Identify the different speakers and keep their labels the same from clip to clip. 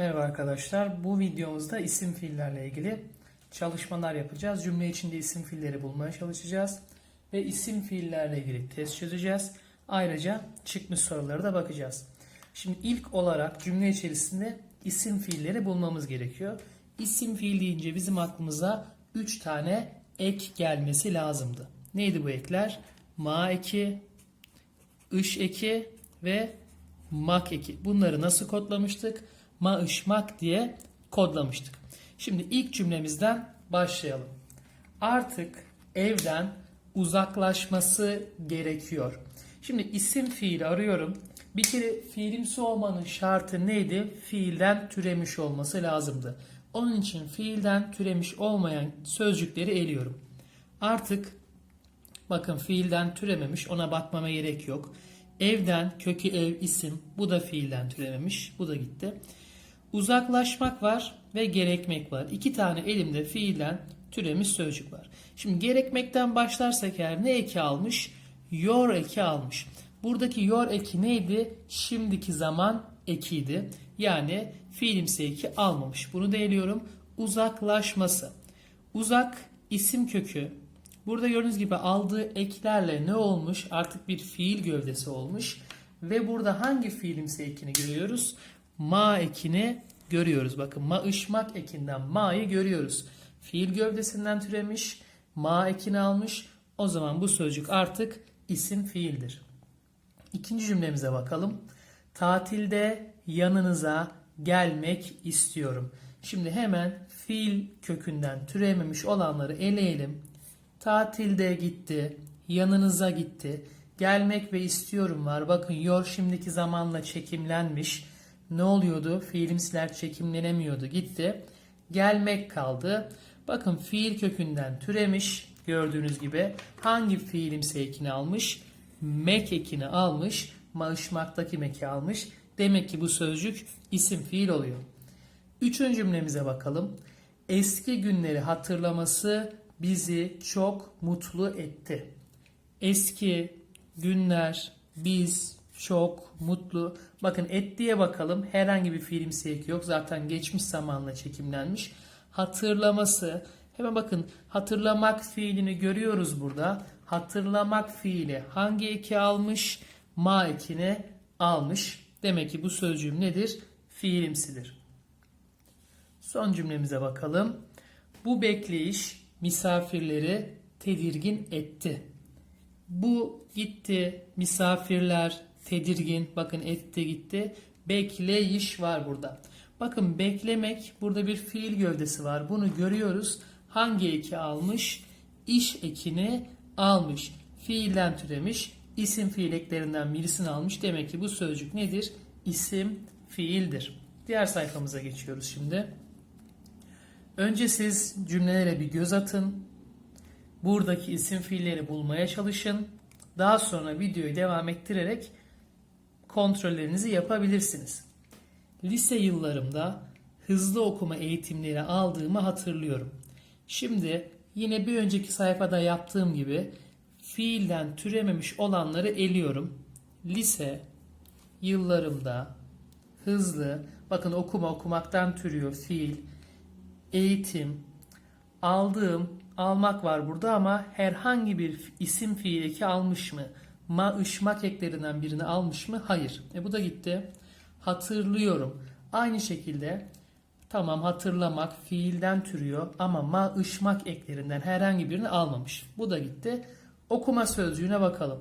Speaker 1: Merhaba arkadaşlar. Bu videomuzda isim fiillerle ilgili çalışmalar yapacağız. Cümle içinde isim fiilleri bulmaya çalışacağız. Ve isim fiillerle ilgili test çözeceğiz. Ayrıca çıkmış sorulara da bakacağız. Şimdi ilk olarak cümle içerisinde isim fiilleri bulmamız gerekiyor. İsim fiil deyince bizim aklımıza 3 tane ek gelmesi lazımdı. Neydi bu ekler? Ma eki, ış eki ve mak eki. Bunları nasıl kodlamıştık? Ma, ış, mak diye kodlamıştık. Şimdi ilk cümlemizden başlayalım. Artık evden uzaklaşması gerekiyor. Şimdi isim fiil arıyorum. Bir kere fiilimsi olmanın şartı neydi? Fiilden türemiş olması lazımdı. Onun için fiilden türemiş olmayan sözcükleri eliyorum. Artık Bakın fiilden türememiş ona bakmama gerek yok. Evden kökü ev isim bu da fiilden türememiş bu da gitti. Uzaklaşmak var ve gerekmek var. İki tane elimde fiilden türemiş sözcük var. Şimdi gerekmekten başlarsak eğer ne eki almış? Yor eki almış. Buradaki yor eki neydi? Şimdiki zaman ekiydi. Yani fiilimsi eki almamış. Bunu da eliyorum. Uzaklaşması. Uzak isim kökü Burada gördüğünüz gibi aldığı eklerle ne olmuş? Artık bir fiil gövdesi olmuş. Ve burada hangi fiilimsi ekini görüyoruz? Ma ekini görüyoruz. Bakın ma ışmak ekinden ma'yı görüyoruz. Fiil gövdesinden türemiş. Ma ekini almış. O zaman bu sözcük artık isim fiildir. İkinci cümlemize bakalım. Tatilde yanınıza gelmek istiyorum. Şimdi hemen fiil kökünden türememiş olanları eleyelim. Tatilde gitti, yanınıza gitti. Gelmek ve istiyorum var. Bakın yor şimdiki zamanla çekimlenmiş. Ne oluyordu? Fiilimsiler çekimlenemiyordu. Gitti. Gelmek kaldı. Bakın fiil kökünden türemiş. Gördüğünüz gibi hangi fiilimsi ekini almış? Mek ekini almış. Maaşmaktaki meki almış. Demek ki bu sözcük isim fiil oluyor. Üçüncü cümlemize bakalım. Eski günleri hatırlaması bizi çok mutlu etti. Eski günler biz çok mutlu. Bakın ettiye bakalım. Herhangi bir fiilimsi eki yok. Zaten geçmiş zamanla çekimlenmiş. Hatırlaması. Hemen bakın hatırlamak fiilini görüyoruz burada. Hatırlamak fiili hangi eki almış? Ma ekini almış. Demek ki bu sözcüğüm nedir? Fiilimsidir. Son cümlemize bakalım. Bu bekleyiş misafirleri tedirgin etti. Bu gitti, misafirler tedirgin, bakın etti gitti. Bekleyiş var burada. Bakın beklemek, burada bir fiil gövdesi var. Bunu görüyoruz. Hangi eki almış? İş ekini almış. Fiilden türemiş. İsim fiil eklerinden birisini almış. Demek ki bu sözcük nedir? İsim fiildir. Diğer sayfamıza geçiyoruz şimdi. Önce siz cümlelere bir göz atın. Buradaki isim fiilleri bulmaya çalışın. Daha sonra videoyu devam ettirerek kontrollerinizi yapabilirsiniz. Lise yıllarımda hızlı okuma eğitimleri aldığımı hatırlıyorum. Şimdi yine bir önceki sayfada yaptığım gibi fiilden türememiş olanları eliyorum. Lise yıllarımda hızlı bakın okuma okumaktan türüyor fiil eğitim, aldığım, almak var burada ama herhangi bir isim fiil eki almış mı? Ma, ışmak eklerinden birini almış mı? Hayır. E bu da gitti. Hatırlıyorum. Aynı şekilde tamam hatırlamak fiilden türüyor ama ma, ışmak eklerinden herhangi birini almamış. Bu da gitti. Okuma sözcüğüne bakalım.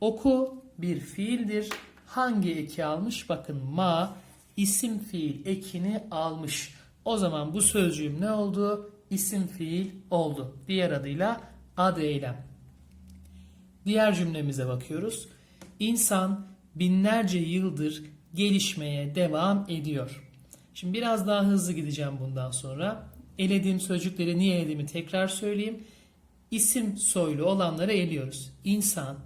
Speaker 1: Oku bir fiildir. Hangi eki almış? Bakın ma isim fiil ekini almış. O zaman bu sözcüğüm ne oldu? İsim fiil oldu. Diğer adıyla ad eylem. Diğer cümlemize bakıyoruz. İnsan binlerce yıldır gelişmeye devam ediyor. Şimdi biraz daha hızlı gideceğim bundan sonra. Elediğim sözcükleri niye elediğimi tekrar söyleyeyim. İsim soylu olanları eliyoruz. İnsan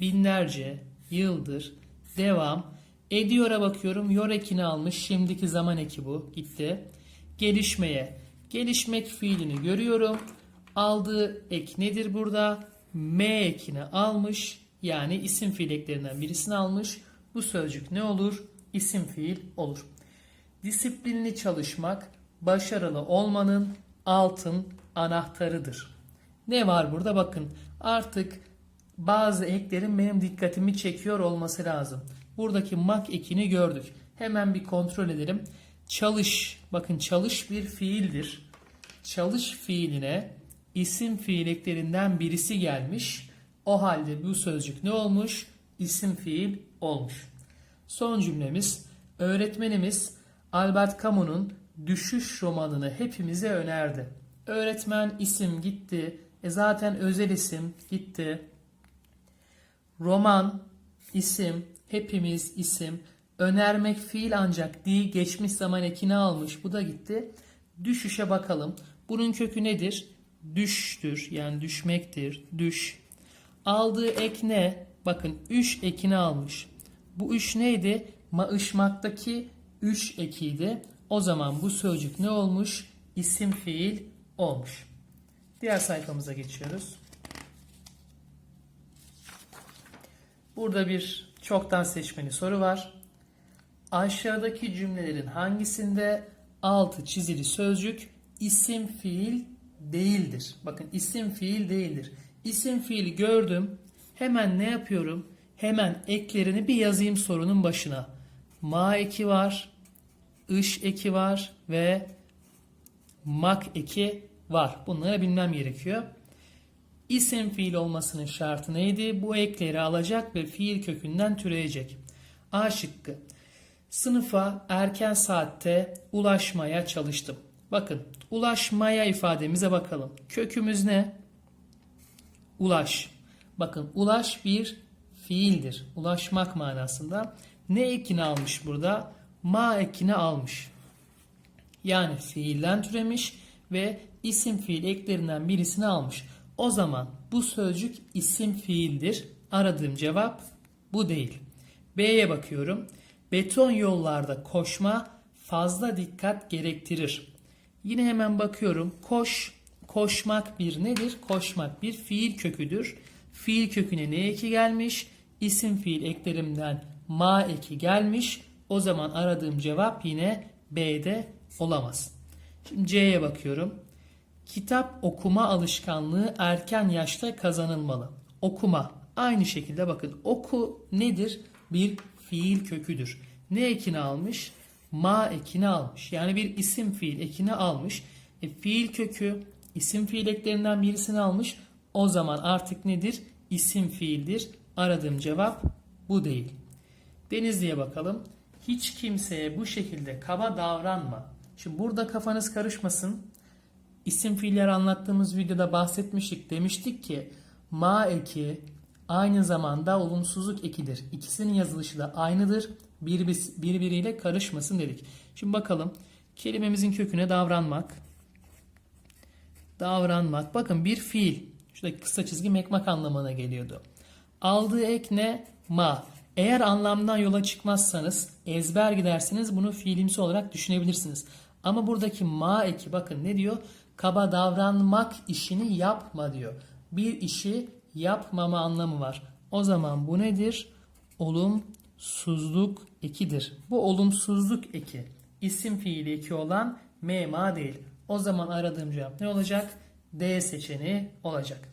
Speaker 1: binlerce yıldır devam ediyor'a bakıyorum. Yor ekini almış. Şimdiki zaman eki bu. Gitti gelişmeye. Gelişmek fiilini görüyorum. Aldığı ek nedir burada? M ekini almış. Yani isim fiil eklerinden birisini almış. Bu sözcük ne olur? İsim fiil olur. Disiplinli çalışmak başarılı olmanın altın anahtarıdır. Ne var burada bakın artık bazı eklerin benim dikkatimi çekiyor olması lazım. Buradaki mak ekini gördük. Hemen bir kontrol edelim. Çalış, bakın çalış bir fiildir. Çalış fiiline isim fiil birisi gelmiş. O halde bu sözcük ne olmuş? İsim fiil olmuş. Son cümlemiz öğretmenimiz Albert Camus'un Düşüş romanını hepimize önerdi. Öğretmen isim gitti. E zaten özel isim gitti. Roman, isim, hepimiz isim, önermek fiil ancak di geçmiş zaman ekini almış. Bu da gitti. Düşüşe bakalım. Bunun kökü nedir? Düştür yani düşmektir. Düş. Aldığı ek ne? Bakın üş ekini almış. Bu üş neydi? Maışmaktaki üş ekiydi. O zaman bu sözcük ne olmuş? İsim fiil olmuş. Diğer sayfamıza geçiyoruz. Burada bir çoktan seçmeli soru var. Aşağıdaki cümlelerin hangisinde altı çizili sözcük isim fiil değildir? Bakın isim fiil değildir. İsim fiil gördüm. Hemen ne yapıyorum? Hemen eklerini bir yazayım sorunun başına. Ma eki var, ış eki var ve mak eki var. Bunları bilmem gerekiyor. İsim fiil olmasının şartı neydi? Bu ekleri alacak ve fiil kökünden türeyecek. A şıkkı. Sınıfa erken saatte ulaşmaya çalıştım. Bakın ulaşmaya ifademize bakalım. Kökümüz ne? Ulaş. Bakın ulaş bir fiildir. Ulaşmak manasında. Ne ekini almış burada? Ma ekini almış. Yani fiilden türemiş ve isim fiil eklerinden birisini almış. O zaman bu sözcük isim fiildir. Aradığım cevap bu değil. B'ye bakıyorum. Beton yollarda koşma fazla dikkat gerektirir. Yine hemen bakıyorum. Koş, koşmak bir nedir? Koşmak bir fiil köküdür. Fiil köküne ne eki gelmiş? İsim fiil eklerimden ma eki gelmiş. O zaman aradığım cevap yine B'de olamaz. Şimdi C'ye bakıyorum. Kitap okuma alışkanlığı erken yaşta kazanılmalı. Okuma. Aynı şekilde bakın oku nedir? Bir fiil köküdür. Ne ekini almış? Ma ekini almış. Yani bir isim fiil ekini almış. E, fiil kökü isim fiil eklerinden birisini almış. O zaman artık nedir? İsim fiildir. Aradığım cevap bu değil. Denizli'ye bakalım. Hiç kimseye bu şekilde kaba davranma. Şimdi burada kafanız karışmasın. İsim fiiller anlattığımız videoda bahsetmiştik. Demiştik ki ma eki aynı zamanda olumsuzluk ekidir. İkisinin yazılışı da aynıdır. Bir- Birbiriyle karışmasın dedik. Şimdi bakalım. Kelimemizin köküne davranmak. Davranmak. Bakın bir fiil. Şuradaki kısa çizgi mekmak anlamına geliyordu. Aldığı ek ne? Ma. Eğer anlamdan yola çıkmazsanız ezber gidersiniz bunu fiilimsi olarak düşünebilirsiniz. Ama buradaki ma eki bakın ne diyor? Kaba davranmak işini yapma diyor. Bir işi yapmama anlamı var. O zaman bu nedir? Olumsuzluk ekidir. Bu olumsuzluk eki. İsim fiili eki olan mema değil. O zaman aradığım cevap ne olacak? D seçeneği olacak.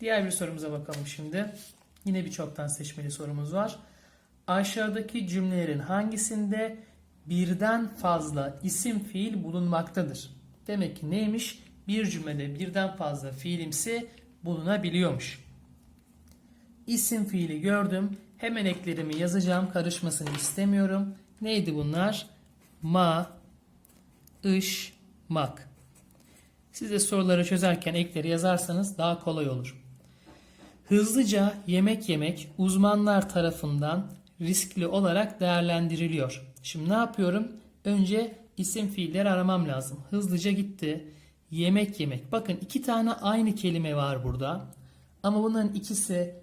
Speaker 1: Diğer bir sorumuza bakalım şimdi. Yine bir çoktan seçmeli sorumuz var. Aşağıdaki cümlelerin hangisinde birden fazla isim fiil bulunmaktadır? Demek ki neymiş? Bir cümlede birden fazla fiilimsi bulunabiliyormuş. İsim fiili gördüm. Hemen eklerimi yazacağım. Karışmasını istemiyorum. Neydi bunlar? Ma, ış, mak. Siz de soruları çözerken ekleri yazarsanız daha kolay olur. Hızlıca yemek yemek uzmanlar tarafından riskli olarak değerlendiriliyor. Şimdi ne yapıyorum? Önce isim fiilleri aramam lazım. Hızlıca gitti. Yemek yemek. Bakın iki tane aynı kelime var burada. Ama bunların ikisi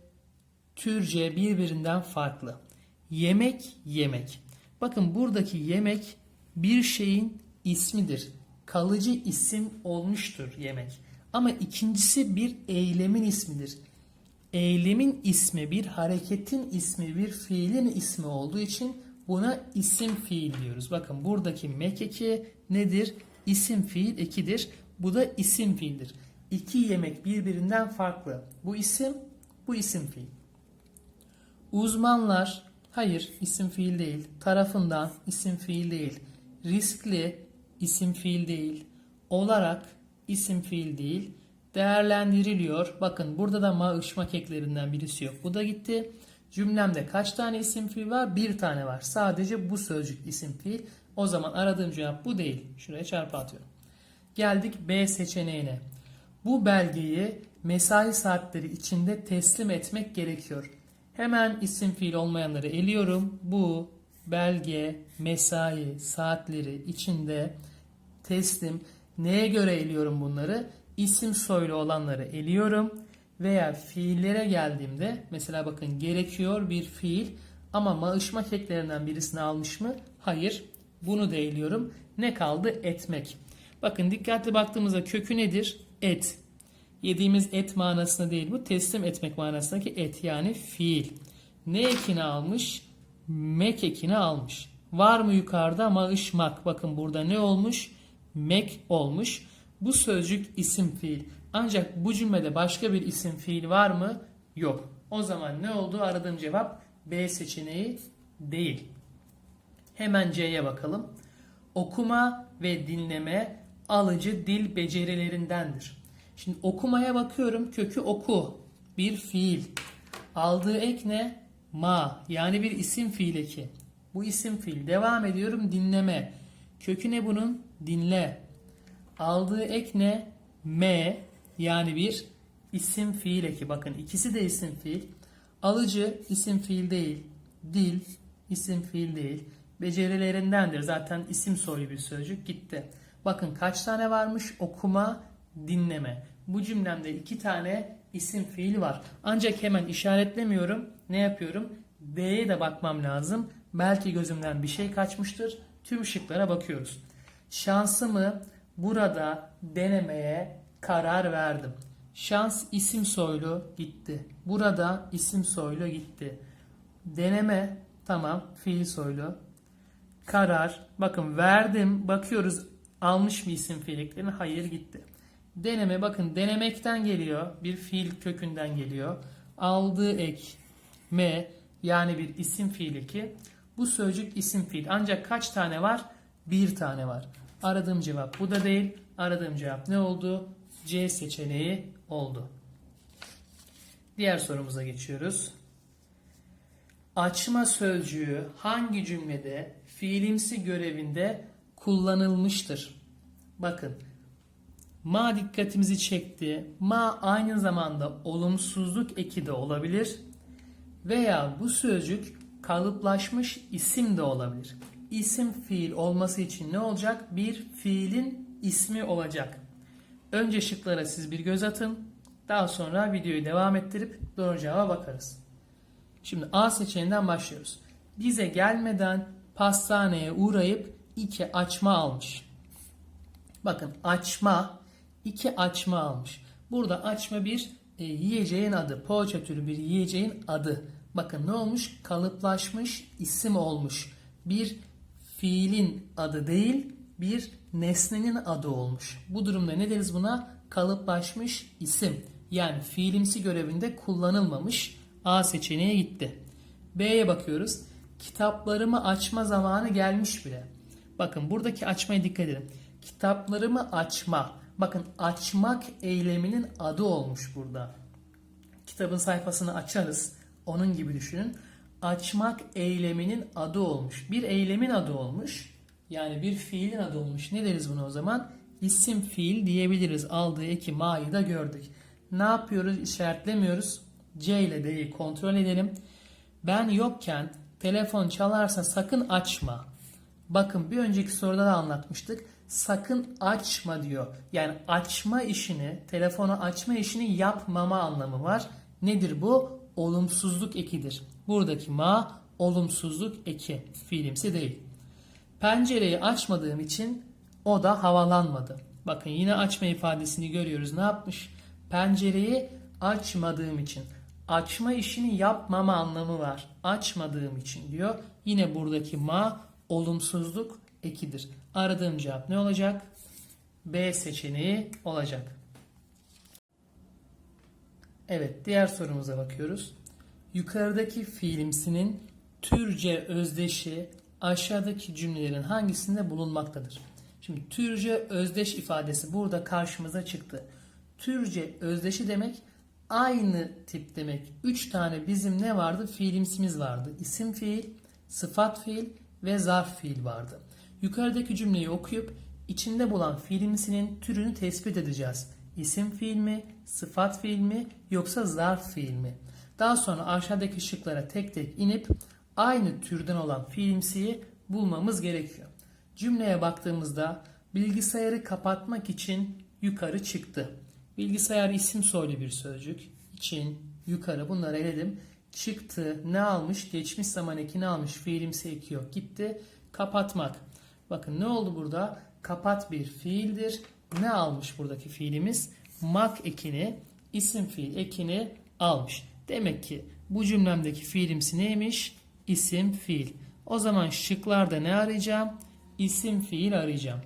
Speaker 1: Türce birbirinden farklı. Yemek yemek. Bakın buradaki yemek bir şeyin ismidir. Kalıcı isim olmuştur yemek. Ama ikincisi bir eylemin ismidir. Eylemin ismi bir hareketin ismi bir fiilin ismi olduğu için Buna isim fiil diyoruz. Bakın buradaki mek eki nedir? İsim fiil ekidir. Bu da isim fiildir. İki yemek birbirinden farklı. Bu isim, bu isim fiil. Uzmanlar, hayır isim fiil değil. Tarafından isim fiil değil. Riskli isim fiil değil. Olarak isim fiil değil. Değerlendiriliyor. Bakın burada da ma ışmak eklerinden birisi yok. Bu da gitti. Cümlemde kaç tane isim fiil var? Bir tane var. Sadece bu sözcük isim fiil. O zaman aradığım cevap bu değil. Şuraya çarpı atıyorum. Geldik B seçeneğine. Bu belgeyi mesai saatleri içinde teslim etmek gerekiyor. Hemen isim fiil olmayanları eliyorum. Bu belge mesai saatleri içinde teslim neye göre eliyorum bunları? İsim soylu olanları eliyorum veya fiillere geldiğimde mesela bakın gerekiyor bir fiil ama maaşmak eklerinden birisini almış mı? Hayır. Bunu da eliyorum. Ne kaldı? Etmek. Bakın dikkatli baktığımızda kökü nedir? Et. Yediğimiz et manasında değil bu. Teslim etmek manasındaki et yani fiil. Ne ekini almış? Mek ekini almış. Var mı yukarıda? Maaşmak. Bakın burada ne olmuş? Mek olmuş. Bu sözcük isim fiil. Ancak bu cümlede başka bir isim fiil var mı? Yok. O zaman ne oldu? Aradığım cevap B seçeneği değil. Hemen C'ye bakalım. Okuma ve dinleme alıcı dil becerilerindendir. Şimdi okumaya bakıyorum. Kökü oku. Bir fiil. Aldığı ek ne? Ma. Yani bir isim fiil eki. Bu isim fiil. Devam ediyorum. Dinleme. Kökü ne bunun? Dinle. Aldığı ek ne? Me. Yani bir isim fiil eki. Bakın ikisi de isim fiil. Alıcı isim fiil değil. Dil isim fiil değil. Becerilerindendir. Zaten isim soylu bir sözcük gitti. Bakın kaç tane varmış? Okuma, dinleme. Bu cümlemde iki tane isim fiil var. Ancak hemen işaretlemiyorum. Ne yapıyorum? D'ye de bakmam lazım. Belki gözümden bir şey kaçmıştır. Tüm şıklara bakıyoruz. Şansımı burada denemeye karar verdim. Şans isim soylu gitti. Burada isim soylu gitti. Deneme tamam fiil soylu. Karar bakın verdim bakıyoruz almış mı isim fiiliklerini hayır gitti. Deneme bakın denemekten geliyor bir fiil kökünden geliyor. Aldığı ek me yani bir isim fiili ki bu sözcük isim fiil ancak kaç tane var? Bir tane var. Aradığım cevap bu da değil. Aradığım cevap ne oldu? C seçeneği oldu. Diğer sorumuza geçiyoruz. Açma sözcüğü hangi cümlede fiilimsi görevinde kullanılmıştır? Bakın. Ma dikkatimizi çekti. Ma aynı zamanda olumsuzluk eki de olabilir. Veya bu sözcük kalıplaşmış isim de olabilir. İsim fiil olması için ne olacak? Bir fiilin ismi olacak. Önce şıklara siz bir göz atın. Daha sonra videoyu devam ettirip doğru cevaba bakarız. Şimdi A seçeneğinden başlıyoruz. Bize gelmeden pastaneye uğrayıp iki açma almış. Bakın açma, iki açma almış. Burada açma bir e, yiyeceğin adı. Poğaça türü bir yiyeceğin adı. Bakın ne olmuş? Kalıplaşmış isim olmuş. Bir fiilin adı değil, bir nesnenin adı olmuş. Bu durumda ne deriz buna? Kalıplaşmış isim. Yani fiilimsi görevinde kullanılmamış. A seçeneğe gitti. B'ye bakıyoruz. Kitaplarımı açma zamanı gelmiş bile. Bakın buradaki açmaya dikkat edin. Kitaplarımı açma. Bakın açmak eyleminin adı olmuş burada. Kitabın sayfasını açarız. Onun gibi düşünün. Açmak eyleminin adı olmuş. Bir eylemin adı olmuş. Yani bir fiilin adı olmuş. Ne deriz buna o zaman? İsim fiil diyebiliriz. Aldığı eki ma'yı da gördük. Ne yapıyoruz? İşaretlemiyoruz. C ile D'yi kontrol edelim. Ben yokken telefon çalarsa sakın açma. Bakın bir önceki soruda da anlatmıştık. Sakın açma diyor. Yani açma işini, telefonu açma işini yapmama anlamı var. Nedir bu? Olumsuzluk ekidir. Buradaki ma olumsuzluk eki. Fiilimsi değil. Pencereyi açmadığım için o da havalanmadı. Bakın yine açma ifadesini görüyoruz. Ne yapmış? Pencereyi açmadığım için. açma işini yapmama anlamı var. Açmadığım için diyor. Yine buradaki ma olumsuzluk ekidir. Aradığım cevap ne olacak? B seçeneği olacak. Evet, diğer sorumuza bakıyoruz. Yukarıdaki fiilimsinin Türkçe özdeşi aşağıdaki cümlelerin hangisinde bulunmaktadır? Şimdi Türkçe özdeş ifadesi burada karşımıza çıktı. Türkçe özdeşi demek aynı tip demek. Üç tane bizim ne vardı? Fiilimsimiz vardı. İsim fiil, sıfat fiil ve zarf fiil vardı. Yukarıdaki cümleyi okuyup içinde bulan fiilimsinin türünü tespit edeceğiz. İsim fiil mi, sıfat fiil mi yoksa zarf fiil mi? Daha sonra aşağıdaki şıklara tek tek inip aynı türden olan fiilimsiyi bulmamız gerekiyor. Cümleye baktığımızda bilgisayarı kapatmak için yukarı çıktı. Bilgisayar isim soylu bir sözcük. İçin, yukarı bunları eledim. Çıktı, ne almış? Geçmiş zaman ekini almış. Fiilimsi eki. Gitti, kapatmak. Bakın ne oldu burada? Kapat bir fiildir. Ne almış buradaki fiilimiz? Mak ekini, isim fiil ekini almış. Demek ki bu cümlemdeki fiilimsi neymiş? İsim fiil. O zaman şıklarda ne arayacağım? İsim fiil arayacağım.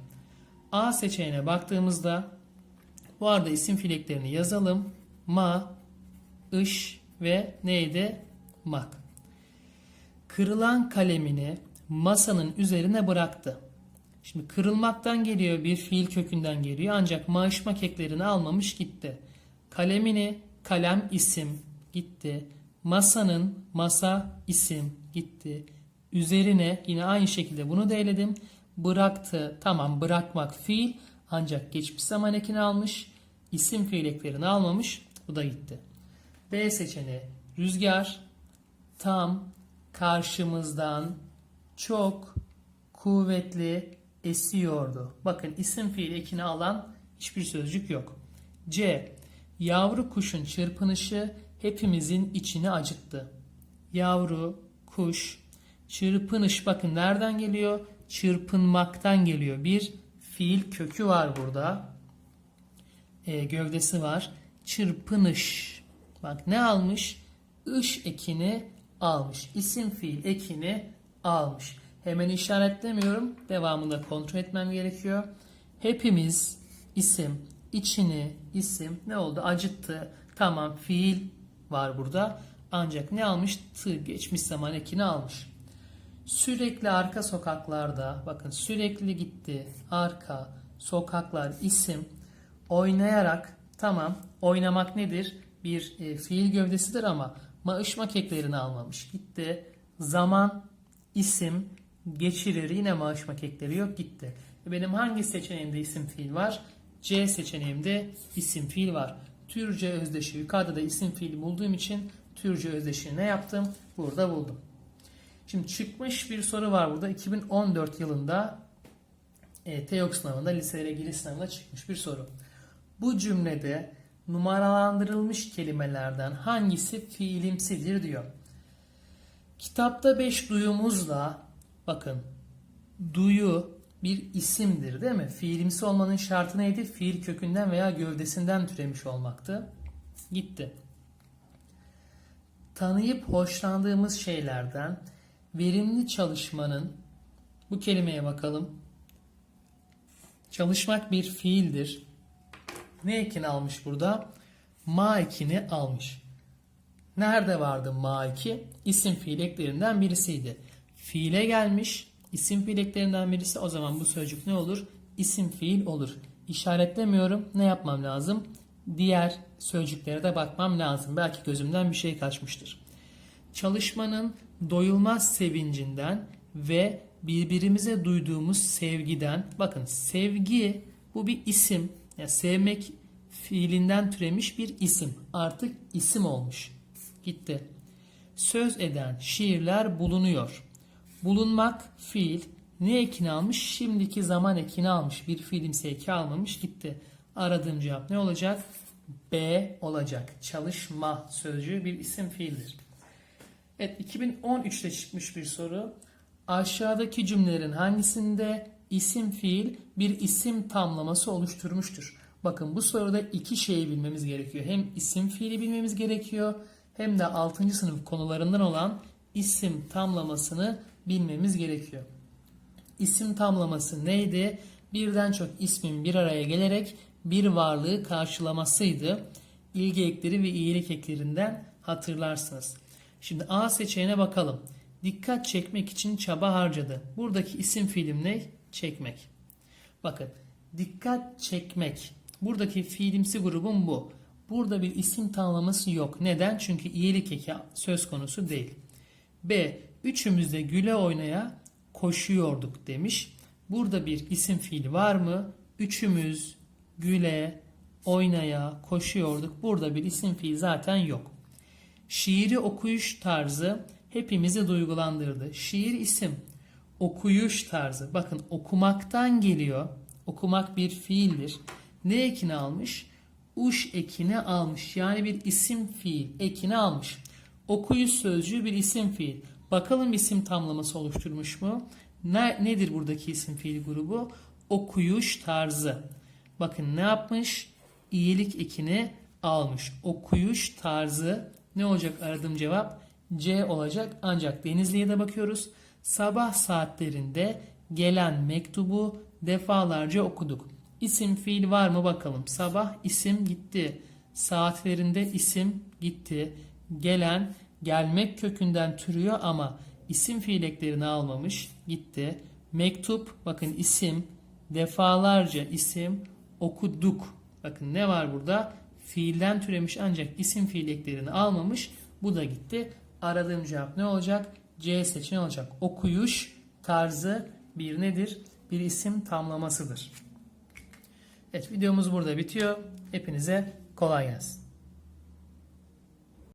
Speaker 1: A seçeneğine baktığımızda bu arada isim fiileklerini yazalım. Ma, ış ve neydi? Mak. Kırılan kalemini masanın üzerine bıraktı. Şimdi kırılmaktan geliyor bir fiil kökünden geliyor ancak maaşmak eklerini almamış gitti. Kalemini kalem isim gitti. Masanın masa isim gitti. Üzerine yine aynı şekilde bunu da eledim. Bıraktı tamam bırakmak fiil ancak geçmiş zaman ekini almış. isim fiil eklerini almamış. Bu da gitti. B seçeneği rüzgar tam karşımızdan çok kuvvetli esiyordu. Bakın isim fiil ekini alan hiçbir sözcük yok. C. Yavru kuşun çırpınışı hepimizin içini acıttı. Yavru, kuş, çırpınış bakın nereden geliyor? Çırpınmaktan geliyor. Bir fiil kökü var burada. E, gövdesi var. Çırpınış. Bak ne almış? Iş ekini almış. İsim fiil ekini almış. Hemen işaretlemiyorum. Devamında kontrol etmem gerekiyor. Hepimiz isim, içini, isim ne oldu? Acıttı. Tamam fiil var burada. Ancak ne almış? Tı geçmiş zaman ekini almış. Sürekli arka sokaklarda bakın sürekli gitti. Arka sokaklar isim oynayarak tamam oynamak nedir? Bir e, fiil gövdesidir ama maaşmak eklerini almamış. Gitti. Zaman isim geçirir yine maaşmak ekleri yok gitti. Benim hangi seçeneğimde isim fiil var? C seçeneğimde isim fiil var. Türkçe özdeşi yukarıda da isim fiili bulduğum için Türkçe özdeşi ne yaptım? Burada buldum. Şimdi çıkmış bir soru var burada. 2014 yılında e, TEOK sınavında, liselere giriş sınavında çıkmış bir soru. Bu cümlede numaralandırılmış kelimelerden hangisi fiilimsidir diyor. Kitapta 5 duyumuzla bakın duyu bir isimdir değil mi? Fiilimsi olmanın şartı neydi? Fiil kökünden veya gövdesinden türemiş olmaktı. Gitti. Tanıyıp hoşlandığımız şeylerden verimli çalışmanın bu kelimeye bakalım. Çalışmak bir fiildir. Ne ekini almış burada? Ma ekini almış. Nerede vardı ma eki? İsim fiil eklerinden birisiydi. Fiile gelmiş. isim fiil eklerinden birisi. O zaman bu sözcük ne olur? İsim fiil olur. İşaretlemiyorum. Ne yapmam lazım? Diğer sözcüklere de bakmam lazım. Belki gözümden bir şey kaçmıştır. Çalışmanın doyulmaz sevincinden ve birbirimize duyduğumuz sevgiden bakın sevgi bu bir isim yani sevmek fiilinden türemiş bir isim artık isim olmuş gitti söz eden şiirler bulunuyor bulunmak fiil ne ekini almış şimdiki zaman ekini almış bir fiilimsi eki almamış gitti aradığım cevap ne olacak B olacak çalışma sözcüğü bir isim fiildir Evet 2013'te çıkmış bir soru. Aşağıdaki cümlelerin hangisinde isim fiil bir isim tamlaması oluşturmuştur? Bakın bu soruda iki şeyi bilmemiz gerekiyor. Hem isim fiili bilmemiz gerekiyor hem de 6. sınıf konularından olan isim tamlamasını bilmemiz gerekiyor. İsim tamlaması neydi? Birden çok ismin bir araya gelerek bir varlığı karşılamasıydı. İlgi ekleri ve iyilik eklerinden hatırlarsınız. Şimdi A seçeneğine bakalım. Dikkat çekmek için çaba harcadı. Buradaki isim fiilim ne? Çekmek. Bakın dikkat çekmek. Buradaki fiilimsi grubum bu. Burada bir isim tamlaması yok. Neden? Çünkü iyilik eki söz konusu değil. B. Üçümüz de güle oynaya koşuyorduk demiş. Burada bir isim fiili var mı? Üçümüz güle oynaya koşuyorduk. Burada bir isim fiil zaten yok. Şiiri okuyuş tarzı hepimizi duygulandırdı. Şiir isim, okuyuş tarzı. Bakın okumaktan geliyor. Okumak bir fiildir. Ne ekini almış? Uş ekini almış. Yani bir isim fiil ekini almış. Okuyuş sözcüğü bir isim fiil. Bakalım isim tamlaması oluşturmuş mu? Ne, nedir buradaki isim fiil grubu? Okuyuş tarzı. Bakın ne yapmış? İyilik ekini almış. Okuyuş tarzı ne olacak aradığım cevap? C olacak. Ancak Denizli'ye de bakıyoruz. Sabah saatlerinde gelen mektubu defalarca okuduk. İsim fiil var mı bakalım. Sabah isim gitti. Saatlerinde isim gitti. Gelen gelmek kökünden türüyor ama isim fiil eklerini almamış. Gitti. Mektup bakın isim defalarca isim okuduk. Bakın ne var burada? Fiilden türemiş ancak isim fiil eklerini almamış. Bu da gitti. Aradığım cevap ne olacak? C seçeneği olacak. Okuyuş tarzı bir nedir? Bir isim tamlamasıdır. Evet videomuz burada bitiyor. Hepinize kolay gelsin.